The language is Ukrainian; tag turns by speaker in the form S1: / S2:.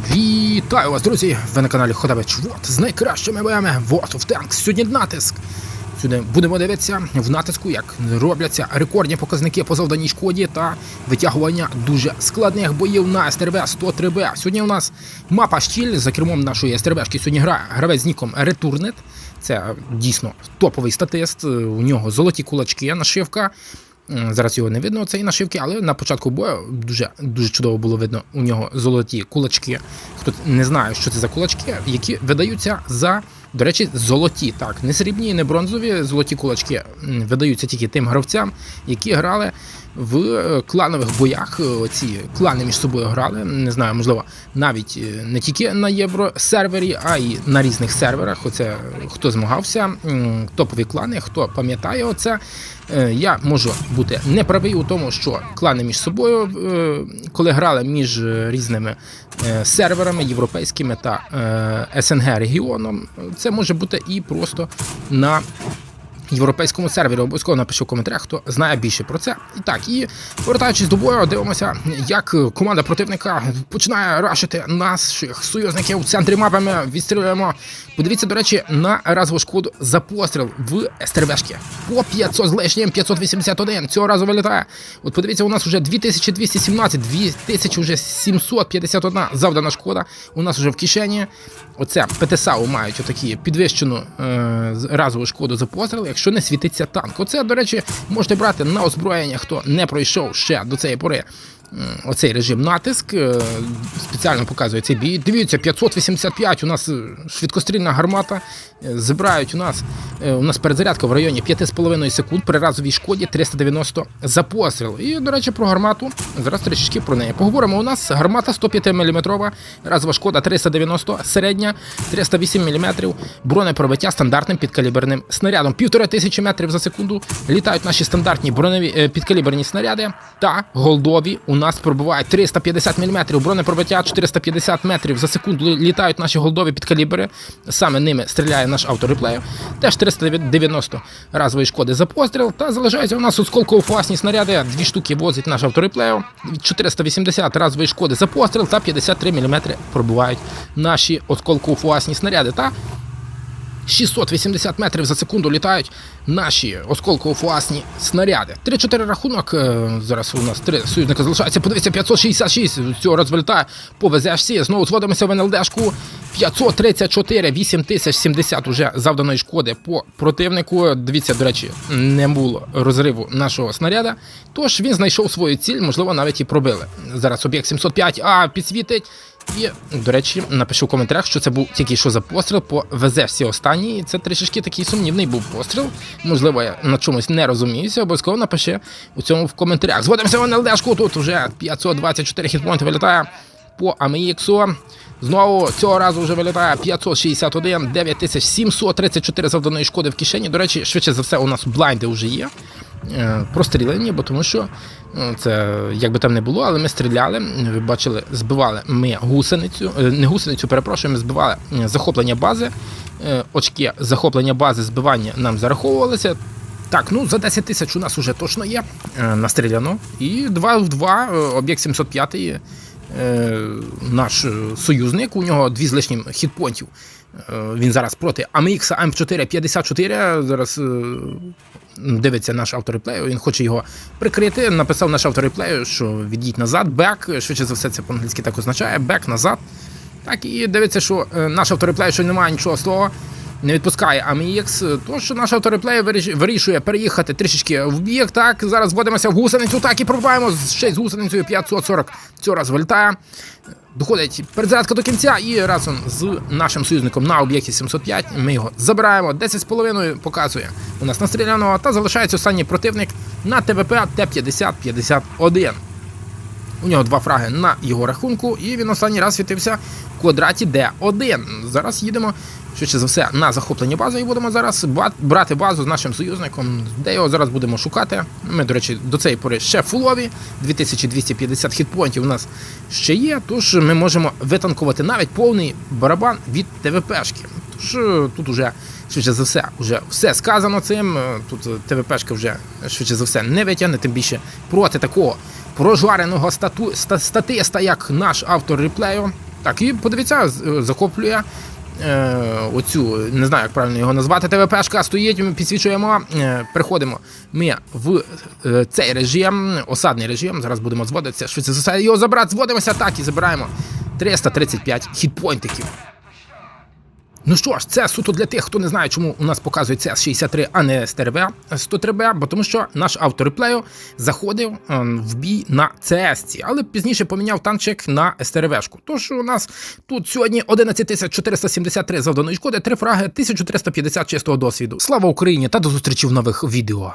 S1: Вітаю вас, друзі! Ви на каналі Ходавич Вот з найкращими боями World of Tanks. Сьогодні натиск. Сьогодні будемо дивитися в натиску, як робляться рекордні показники по завданій шкоді та витягування дуже складних боїв на СТРВ 103Б. Сьогодні у нас мапа щіль за кермом нашої СТРВшки. Сьогодні гра гравець з ніком Returned. Це дійсно топовий статист. У нього золоті кулачки, нашивка. Зараз його не видно, цієї нашивки, але на початку бою дуже дуже чудово було видно у нього золоті кулачки. Хто не знає, що це за кулачки, які видаються за, до речі, золоті. Так, не срібні, не бронзові золоті кулачки видаються тільки тим гравцям, які грали в е, кланових боях. Е, Ці клани між собою грали. Не знаю, можливо, навіть е, не тільки на євросервері, а й на різних серверах. Оце хто змагався, топові клани, хто пам'ятає оце. Я можу бути неправий у тому, що клани між собою, коли грали між різними серверами європейськими та СНГ регіоном, це може бути і просто на європейському сервері. Обов'язково напишу в коментарях, хто знає більше про це. І так, і повертаючись до бою, дивимося, як команда противника починає рашити наших союзників в центрі мапи. Ми відстрілюємо. Подивіться, до речі, на разову шкоду за постріл в СТРВшки. По 500 з лишнім, 581. Цього разу вилітає. От подивіться, у нас вже 2217, 2000 вже 751 завдана шкода. У нас вже в кишені. Оце ПТСАУ мають отакі підвищену е, разову шкоду за постріл, якщо не світиться танк. Оце, до речі, можете брати на озброєння, хто не пройшов ще до цієї пори. Оцей режим натиск е, спеціально показує цей бій. Дивіться, 585 у нас е, швидкострільна гармата. Е, Забирають у нас у нас перезарядка в районі 5,5 секунд при разовій шкоді 390 за постріл. І, до речі, про гармату. Зараз трішечки про неї поговоримо. У нас гармата 105 мм, разова шкода 390, середня 308 мм, бронепробиття стандартним підкаліберним снарядом. Півтора тисячі метрів за секунду літають наші стандартні броневі підкаліберні снаряди. Та голдові у нас пробувають 350 мм, бронепробиття 450 метрів за секунду літають наші голдові підкалібери. Саме ними стріляє наш автореплей. Теж 390 разової шкоди за постріл. Та залишаються у нас осколково-фуасні снаряди. Дві штуки возить наш автореплею. 480 разової шкоди за постріл та 53 мм пробувають наші осколково-фуасні снаряди. Та 680 метрів за секунду літають наші осколково-фуасні снаряди. 3-4 рахунок. е, Зараз у нас три союзника залишається. Подивіться, 566. З цього розвертає по ВЗШ. Знову зводимося в НЛДшку. 534, 8070 уже завданої шкоди по противнику. Дивіться, до речі, не було розриву нашого снаряда. Тож він знайшов свою ціль, можливо, навіть і пробили. Зараз об'єкт 705, а підсвітить. І, до речі, напишу в коментарях, що це був тільки що за постріл по ВЗ всі останні. Це трішечки такий сумнівний був постріл. Можливо, я на чомусь не розуміюся. Обов'язково напиши у цьому в коментарях. Зводимося в НЛДшку. Тут вже 524 хітпоінти вилітає по AMX. Знову цього разу вже вилітає 561, 9734 завданої шкоди в кишені. До речі, швидше за все, у нас блайнди вже є. Е, Прострілені, бо тому що е, це як би там не було, але ми стріляли. Ви бачили, збивали ми гусеницю, е, не гусеницю, перепрошую, ми збивали захоплення бази. Очки захоплення бази збивання нам зараховувалися. Так, ну за 10 тисяч у нас уже точно є настріляно. І 2 в 2 е, об'єкт 705 е, наш е, союзник, у нього дві з лишнім хітпонтів. Е, Він зараз проти AMX AM4 54. Зараз е, дивиться наш автореплею, він хоче його прикрити. Написав наш автореплею, що від'їдь назад, бек. Швидше за все, це по-англійськи так означає, бек назад. Так, і дивиться, що е, наш автореплей, що немає нічого того, не відпускає AMX, тож наш автореплей виріш- вирішує переїхати трішечки в бік. Так, зараз вводимося в гусеницю, так і пробуваємо з- ще з гусеницею 540. Цього раз вилітає. Доходить перезарядка до кінця, і разом з нашим союзником на об'єкті 705 ми його забираємо. 10,5 показує у нас настріляного, та залишається останній противник на ТВП Т-50-51. У нього два фраги на його рахунку, і він останній раз світився в квадраті Д1. Зараз їдемо швидше за все на захоплення бази і будемо зараз брати базу з нашим союзником, де його зараз будемо шукати. Ми, до речі, до цієї пори ще фулові. 2250 хітпоінтів у нас ще є, тож ми можемо витанкувати навіть повний барабан від ТВПшки. Тож е, тут уже швидше за все, вже все сказано цим. Е, Тут е, ТВПшка вже швидше за все не витягне, тим більше проти такого прожареного стату, статиста, як наш автор реплею. Так, і подивіться, захоплює е, оцю, не знаю, як правильно його назвати. ТВПшка стоїть, ми підсвічуємо. Е, переходимо ми в е, цей режим, осадний режим. Зараз будемо зводитися. Швидше за все його забрати. Зводимося так і забираємо 335 хітпойнтиків. Ну що ж, це суто для тих, хто не знає, чому у нас показує CS63, а не СТРВ 103B, бо тому що наш автор реплею заходив ем, в бій на CS, але пізніше поміняв танчик на СТРВшку. Тож у нас тут сьогодні 11473 завданої шкоди, 3 фраги, 1350 чистого досвіду. Слава Україні та до зустрічі в нових відео.